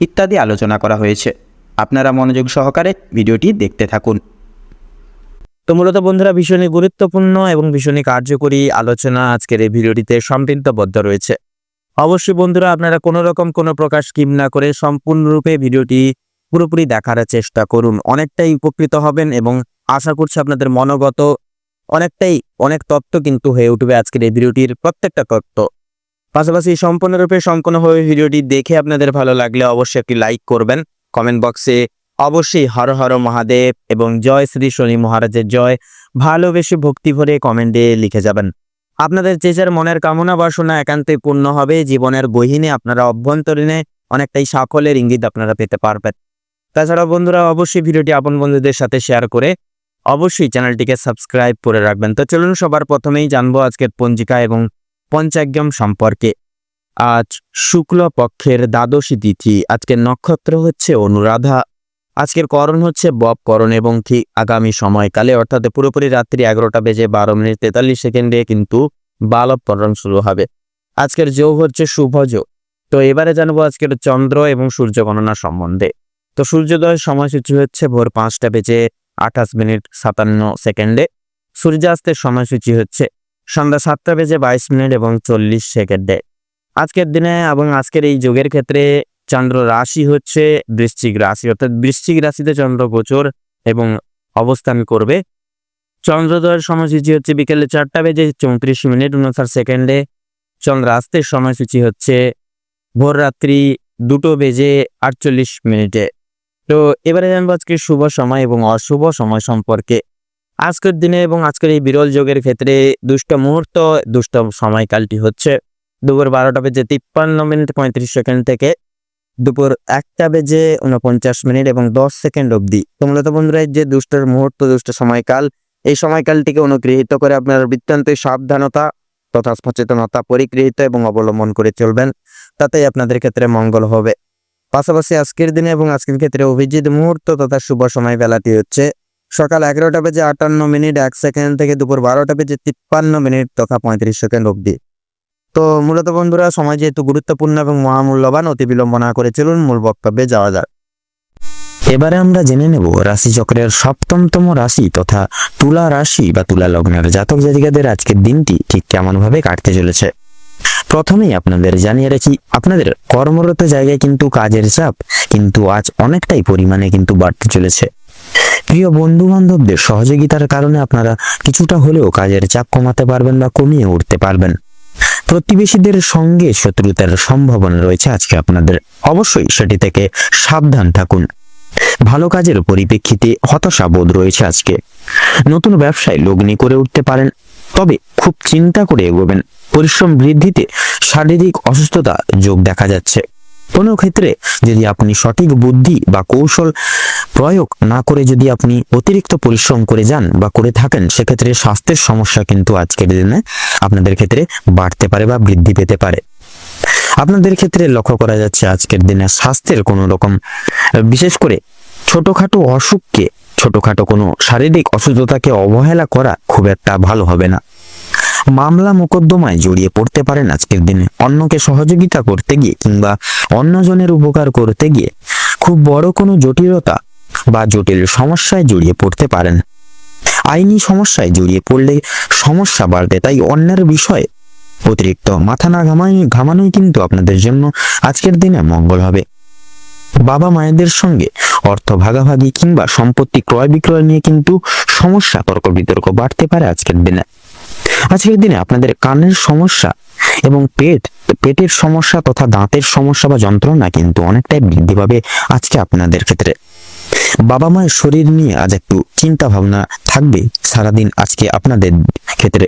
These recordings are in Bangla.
ইত্যাদি আলোচনা করা হয়েছে। আপনারা মনোযোগ সহকারে ভিডিওটি দেখতে থাকুন। তো মূলত বন্ধুরা ভীষণই গুরুত্বপূর্ণ এবং ভীষণই কার্যকরী আলোচনা আজকের এই ভিডিওটিতে সম্পৃক্তবদ্ধ রয়েছে। অবশ্যই বন্ধুরা, আপনারা কোনো রকম কোনো প্রকার স্কিম না করে সম্পূর্ণরূপে ভিডিওটি পুরোপুরি দেখার চেষ্টা করুন। অনেকটাই উপকৃত হবেন এবং আশা করছি আপনাদের মনোগত, অনেকটাই অনেক তত্ত্ব কিন্তু হয়ে উঠবে আজকের এই ভিডিওটির প্রত্যেকটা তত্ত্ব। পাশাপাশি সম্পূর্ণরূপে সম্পূর্ণভাবে ভিডিওটি দেখে আপনাদের ভালো লাগলে অবশ্যই একটি লাইক করবেন। কমেন্ট বক্সে অবশ্যই হর হর মহাদেব এবং জয় শ্রী শনি মহারাজের জয় ভালোবেসে ভক্তি ভরে কমেন্টে লিখে যাবেন। আপনাদের যে যার মনের কামনা বাসনা একান্তই পূর্ণ হবে, জীবনের বহিনে আপনারা অভ্যন্তরীণে অনেকটাই সাফল্যের ইঙ্গিত আপনারা পেতে পারবেন। তাছাড়া বন্ধুরা, অবশ্যই ভিডিওটি আপন বন্ধুদের সাথে শেয়ার করে অবশ্যই চ্যানেলটিকে সাবস্ক্রাইব করে রাখবেন। তো চলুন সবার প্রথমেই জানব আজকের পঞ্জিকা এবং পঞ্চাগ্যম সম্পর্কে। আজ শুক্ল পক্ষের দ্বাদশী তিথি। আজকের নক্ষত্র হচ্ছে অনুরাধা। আজকের করণ হচ্ছে বব করণ এবং ঠিক আগামী সময়কালে, অর্থাৎ পুরোপুরি রাত্রি এগারোটা বেজে বারো মিনিট তেতাল্লিশ সেকেন্ডে কিন্তু বালব করণ শুরু হবে। আজকের যোগ হচ্ছে শুভ যোগ। তো এবারে জানব আজকের চন্দ্র এবং সূর্য গণনা সম্বন্ধে। তো সূর্যোদয় সময়সূচি হচ্ছে ভোর পাঁচটা বেজে আঠাশ মিনিট সাতান্ন সেকেন্ডে। সূর্যাস্তের সময়সূচি হচ্ছে সন্ধ্যা সাতটা বেজে বাইশ মিনিট এবং চল্লিশ সেকেন্ডে আজকের দিনে এবং আজকের এই যোগের ক্ষেত্রে চন্দ্র রাশি হচ্ছে বৃশ্চিক রাশি, অর্থাৎ বৃশ্চিক রাশিতে চন্দ্র গোচর এবং অবস্থান করবে। চন্দ্রোদয়ের সময়সূচি হচ্ছে বিকেলে চারটা বেজে চৌত্রিশ মিনিট উনষাট সেকেন্ডে। চন্দ্র চন্দ্রাস্তের সময়সূচি হচ্ছে ভোর রাত্রি দুটো বেজে আটচল্লিশ মিনিটে। তো এবারে জানব আজকে শুভ সময় এবং অশুভ সময় সম্পর্কে। আজকের দিনে এবং আজকের এই বিরল যোগের ক্ষেত্রে দুষ্ট মুহূর্ত, দুষ্ট সময়কালটি হচ্ছে দুপুর বারোটা বেজে তিপ্পান্ন মিনিট পঁয়ত্রিশ সেকেন্ড থেকে দুপুর একটা বেজে উনপঞ্চাশ মিনিট এবং দশ সেকেন্ড অবধি। তো মূলত বন্ধুরা যে দুষ্টের মুহূর্ত, দুষ্ট সময়কাল, এই সময়কালটিকে অনুগৃহীত করে আপনার বৃত্তান্তই সাবধানতা তথা সচেতনতা পরিগৃহীত এবং অবলম্বন করে চলবেন। তাতেই আপনাদের ক্ষেত্রে মঙ্গল হবে। পাশাপাশি আজকের দিনে এবং আজকের ক্ষেত্রে অভিজিৎ মুহূর্ত তথা শুভ সময় বেলাটি হচ্ছে সকাল এগারোটা বেজে আটান্ন মিনিট, এক সেকেন্ড থেকে দুপুর বারোটা বেজে তিপ্পান্ন মিনিট তথা পঁয়ত্রিশ সেকেন্ড অবধি। তো মূলত বন্ধুরা, সময় যেহেতু গুরুত্বপূর্ণ এবং মহামূল্যবান, অতি বিলম্ব না করে চলুন মূল বক্তব্যে যাওয়া যাক। এবারে আমরা জেনে নেব রাশিচক্রের সপ্তমতম রাশি তথা তুলা রাশি বা তুলা লগ্নের জাতক জাতিকাদের আজকের দিনটি ঠিক কেমনভাবে কাটতে চলেছে। প্রথমেই আপনাদের জানিয়ে রাখি, আপনাদের কর্মরত জায়গায় কিন্তু কাজের চাপ কিন্তু আজ অনেকটাই পরিমাণে কিন্তু বাড়তে চলেছে। প্রিয় বন্ধু বান্ধবদের সহযোগিতার কারণে আপনারা কিছুটা হলেও কাজের চাপ কমাতে পারবেন বা কমিয়ে উঠতে পারবেন। প্রতিবেশীদের সঙ্গে শত্রুতার সম্ভাবনা রয়েছে আজকে আপনাদের। অবশ্যই সেটি থেকে সাবধান থাকুন। ভালো কাজের পরিপ্রেক্ষিতে হতাশা বোধ রয়েছে আজকে। নতুন ব্যবসায় লগ্নি করে উঠতে পারেন, তবে খুব চিন্তা করে এগোবেন। পরিশ্রম বৃদ্ধিতে শারীরিক অসুস্থতা যোগ দেখা যাচ্ছে। কোনো ক্ষেত্রে যদি আপনি সঠিক বুদ্ধি বা কৌশল প্রয়োগ না করে যদি আপনি অতিরিক্ত পরিশ্রম করে যান বা করে থাকেন, সেক্ষেত্রে স্বাস্থ্যের সমস্যা কিন্তু আজকের দিনে আপনাদের ক্ষেত্রে বাড়তে পারে বা বৃদ্ধি পেতে পারে। আপনাদের ক্ষেত্রে লক্ষ্য করা যাচ্ছে আজকের দিনে স্বাস্থ্যের কোনো রকম, বিশেষ করে ছোটখাটো অসুখকে, ছোটখাটো কোনো শারীরিক অসুস্থতাকে অবহেলা করা খুব একটা ভালো হবে না। মামলা মোকদ্দমায় জড়িয়ে পড়তে পারেন আজকের দিনে। অন্যকে সহযোগিতা করতে গিয়ে কিংবা অন্যজনের উপকার করতে গিয়ে খুব বড় কোনো জটিলতা বা জটিল সমস্যায় জড়িয়ে পড়তে পারেন। আইনি সমস্যায় জড়িয়ে পড়লে সমস্যা বাড়বে, তাই অন্যের বিষয়ে অতিরিক্ত মাথা না ঘামাই ঘামানোই কিন্তু আপনাদের জন্য আজকের দিনে মঙ্গল হবে। বাবা মায়েদের সঙ্গে অর্থ ভাগাভাগি কিংবা সম্পত্তি ক্রয় বিক্রয় নিয়ে কিন্তু সমস্যা তর্ক বিতর্ক বাড়তে পারে আজকের দিনে। আজকের দিনে আপনাদের কানের সমস্যা এবং পেট, পেটের সমস্যা তথা দাঁতের সমস্যা বা যন্ত্রণা কিন্তু অনেকটাই বৃদ্ধি পাবে আজকে আপনাদের ক্ষেত্রে। বাবা মায়ের শরীর নিয়ে আজ একটু চিন্তা ভাবনা থাকবে সারাদিন আজকে আপনাদের ক্ষেত্রে।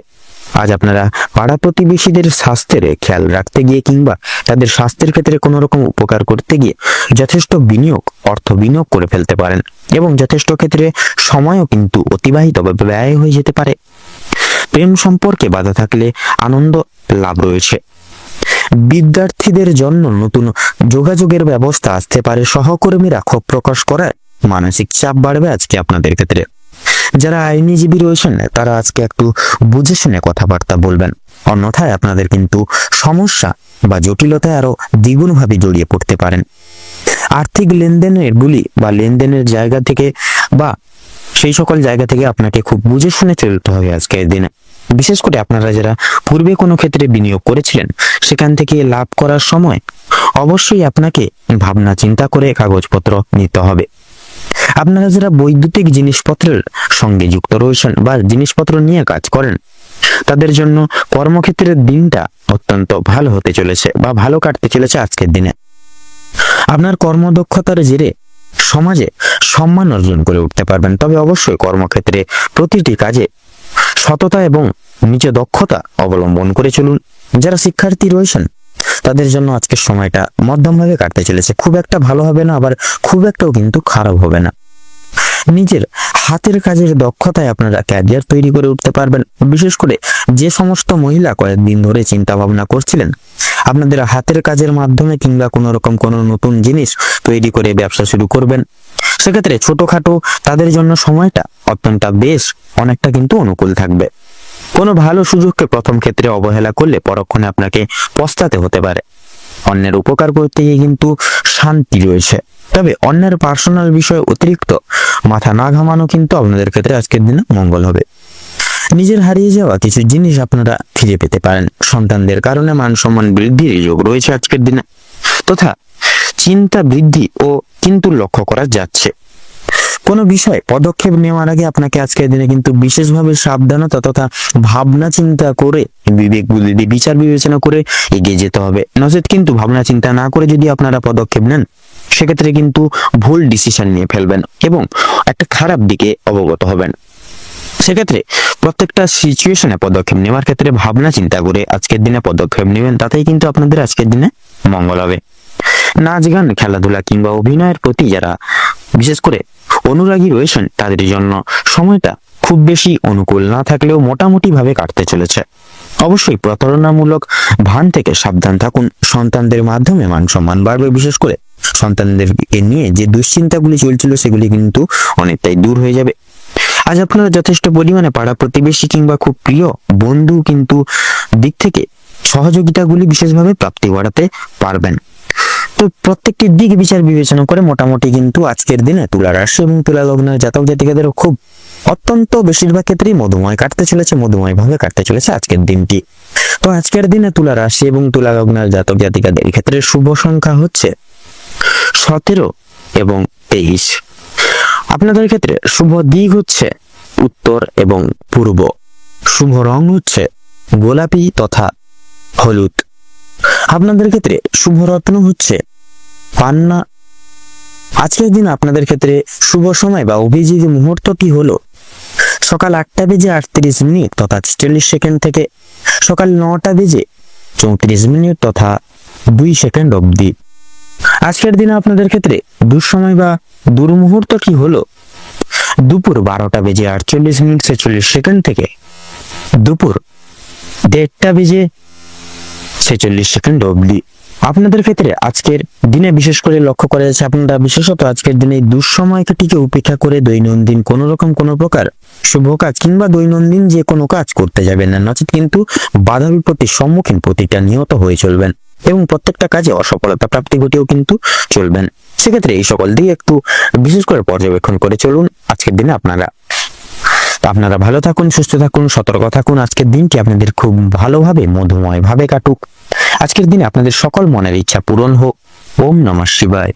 আজ আপনারা পাড়া প্রতিবেশীদের স্বাস্থ্যের খেয়াল রাখতে গিয়ে কিংবা তাদের স্বাস্থ্যের ক্ষেত্রে কোনো রকম উপকার করতে গিয়ে যথেষ্ট বিনিয়োগ, অর্থ বিনিয়োগ করে ফেলতে পারেন। এবং যথেষ্ট ক্ষেত্রে সময়ও কিন্তু অতিবাহিত বা ব্যয় হয়ে যেতে পারে। প্রেম সম্পর্কে বাধা থাকলে আনন্দ লাভ রয়েছে। বিদ্যার্থীদের জন্য নতুন যোগাযোগের ব্যবস্থা আসতে পারে, সহকর্মীরা ক্ষোভ প্রকাশ করায় মানসিক চাপ বাড়বে আজকে আপনাদের ক্ষেত্রে। যারা আইনজীবী রয়েছেন, তারা আজকে একটু বুঝে শুনে কথাবার্তা বলবেন। অন্যথায় আপনাদের কিন্তু সমস্যা বা জটিলতায় আরও দ্বিগুণভাবে জড়িয়ে পড়তে পারেন। আর্থিক লেনদেনের বুলি বা লেনদেনের জায়গা থেকে বা সেই সকল জায়গা থেকে আপনাকে খুব বুঝে শুনে চলতে হবে আজকের দিনে। বিশেষ করে আপনারা যারা পূর্বে কোনো ক্ষেত্রে বিনিয়োগ করেছিলেন, সেখান থেকে লাভ করার সময় অবশ্যই আপনাকে ভাবনা চিন্তা করে কাগজপত্র নিতে হবে। আপনারা যারা বৈদ্যুতিক জিনিসপত্রের সঙ্গে যুক্ত রয়েছেন বা জিনিসপত্র নিয়ে কাজ করেন, তাদের জন্য কর্মক্ষেত্রের দিনটা অত্যন্ত ভালো হতে চলেছে বা ভালো কাটতে চলেছে আজকের দিনে। আপনার কর্মদক্ষতার জেরে সমাজে সম্মান অর্জন করে উঠতে পারবেন। তবে অবশ্যই কর্মক্ষেত্রে প্রতিটি কাজে সততা এবং নিজ দক্ষতা অবলম্বন করে চলুন। যারা শিক্ষার্থী রয়েছেন, তাদের জন্য আজকের সময়টা মধ্যমভাবে কাটতে চলেছে। খুব একটা ভালো হবে না, আবার খুব একটাও কিন্তু খারাপ হবে না। নিজের হাতের কাজের দক্ষতায় আপনারা ক্যারিয়ার তৈরি করে উঠতে পারবেন। বিশেষ করে যে সমস্ত মহিলা কয়েকদিন ধরে চিন্তা ভাবনা করছিলেন, আপনাদের হাতের কাজের মাধ্যমে কিংবা কোনো রকম কোনো নতুন জিনিস তৈরি করে ব্যবসা শুরু করবেন। সেক্ষেত্রে ছোটখাটো তাদের জন্য সময়টা অত্যন্ত বেশ, অনেকটা কিন্তু অনুকূল থাকবে। কোনো ভালো সুযোগকে প্রথম ক্ষেত্রে অবহেলা করলে পরক্ষণে আপনাকে পস্তাতে হতে পারে। অন্যের উপকার করতে গিয়ে কিন্তু শান্তি রয়েছে। তবে অন্যের পার্সোনাল বিষয়ে অতিরিক্ত। মাথা না ঘামানো কিন্তু আপনাদের ক্ষেত্রে আজকের দিনে মঙ্গল হবে। নিজের হারিয়ে যাওয়া কিছু জিনিস আপনারা ফিরে পেতে পারেন। সন্তানদের কারণে মান সম্মান বৃদ্ধির যোগ রয়েছে আজকের দিনে। তথা চিন্তা বৃদ্ধি ও কিন্তু লক্ষ্য করা যাচ্ছে। কোনো বিষয়ে পদক্ষেপ নেওয়ার আগে আপনাকে আজকের দিনে কিন্তু বিশেষভাবে সাবধানতা তথা ভাবনা চিন্তা করে বিবেক বুদ্ধি, বিচার বিবেচনা করে এগিয়ে যেতে হবে। নচেত কিন্তু ভাবনা চিন্তা না করে যদি আপনারা পদক্ষেপ নেন, সেক্ষেত্রে কিন্তু ভুল ডিসিশন নিয়ে ফেলবেন এবং একটা খারাপ দিকে অবগত হবেন। সেক্ষেত্রে প্রত্যেকটা সিচুয়েশনে পদক্ষেপ নেওয়ার ক্ষেত্রে ভাবনা চিন্তা করে আজকের দিনে পদক্ষেপ নেবেন, তাতেই কিন্তু আপনাদের আজকের দিনে মঙ্গল হবে। নাচ গান, খেলাধুলা কিংবা অভিনয়ের প্রতি যারা, বিশেষ করে অনুরাগী রয়েছেন তাদের জন্য। সময়টা খুব বেশি অনুকূল না থাকলেও মোটামুটি ভাবে কাটতে চলেছে। অবশ্যই প্রতারণামূলক ভান থেকে সাবধান থাকুন। সন্তানদের মাধ্যমে মান সম্মান বাড়বে, বিশেষ করে সন্তানদেরকে নিয়ে যে দুশ্চিন্তাগুলি চলছিল সেগুলি কিন্তু অনেকটাই দূর হয়ে যাবে। আজ আপনারা যথেষ্ট পরিমাণে পাড়া প্রতিবেশী কিংবা খুব প্রিয় বন্ধু কিন্তু দিক থেকে সহযোগিতাগুলি বিশেষভাবে প্রাপ্তি বাড়াতে পারবেন। তো প্রত্যেকটি দিক বিচার বিবেচনা করে মোটামুটি কিন্তু আজকের দিনে তুলা রাশি এবং তুলা লগ্নের জাতক জাতিকাদের খুব অত্যন্ত বেশিরভাগ ক্ষেত্রেই মধুময় কাটতে চলেছে মধুময় ভাবে কাটতে চলেছে আজকের দিনটি। তো আজকের দিনে তুলা রাশি এবং তুলা লগ্নের জাতক জাতিকাদের ক্ষেত্রে শুভ সংখ্যা হচ্ছে সতেরো এবং তেইশ। আপনাদের ক্ষেত্রে শুভ দিক হচ্ছে উত্তর এবং পূর্ব। শুভ রং হচ্ছে গোলাপি তথা হলুদ। আপনাদের ক্ষেত্রে শুভ রত্ন হচ্ছে পান্না আজকের দিন আপনাদের ক্ষেত্রে শুভ সময় বা অভিজিৎ মুহূর্তটি হলো? সকাল আটটা বেজে আটত্রিশ মিনিট তথা চল্লিশ সেকেন্ড থেকে সকাল নটা বেজে চৌত্রিশ মিনিট তথা দুই সেকেন্ড অবধি। আজকের দিনে আপনাদের ক্ষেত্রে দুঃসময় বা দুর্মুহূর্তটি হলো? দুপুর বারোটা বেজে আটচল্লিশ মিনিট ছেচল্লিশ সেকেন্ড থেকে দুপুর দেড়টা বেজে ছেচল্লিশ সেকেন্ড অবধি। আপনাদের ক্ষেত্রে আজকের দিনে বিশেষ করে লক্ষ্য করা যাচ্ছে আপনারা বিশেষত আজকের দিনে দুঃসময়টিকে উপেক্ষা করে দৈনন্দিন কোনো রকম কোনো প্রকার শুভ কাজ কিংবা দৈনন্দিন যে কোনো কাজ করতে যাবেন না। নচেত কিন্তু বাধার বিপত্তির সম্মুখীন প্রতিটা নিহত হয়ে চলবেন এবং প্রত্যেকটা কাজে অসফলতা প্রাপ্তি ঘটিয়েও কিন্তু চলবেন। সেক্ষেত্রে এই সকল দিয়ে একটু বিশেষ করে পর্যবেক্ষণ করে চলুন আজকের দিনে আপনারা। আপনারা ভালো থাকুন, সুস্থ থাকুন, সতর্ক থাকুন। আজকের দিনটি আপনাদের খুব ভালোভাবে মধুময় ভাবে কাটুক। আজকের দিনে আপনাদের সকল মনের ইচ্ছা পূরণ হোক। ওম নমঃ শিবায়।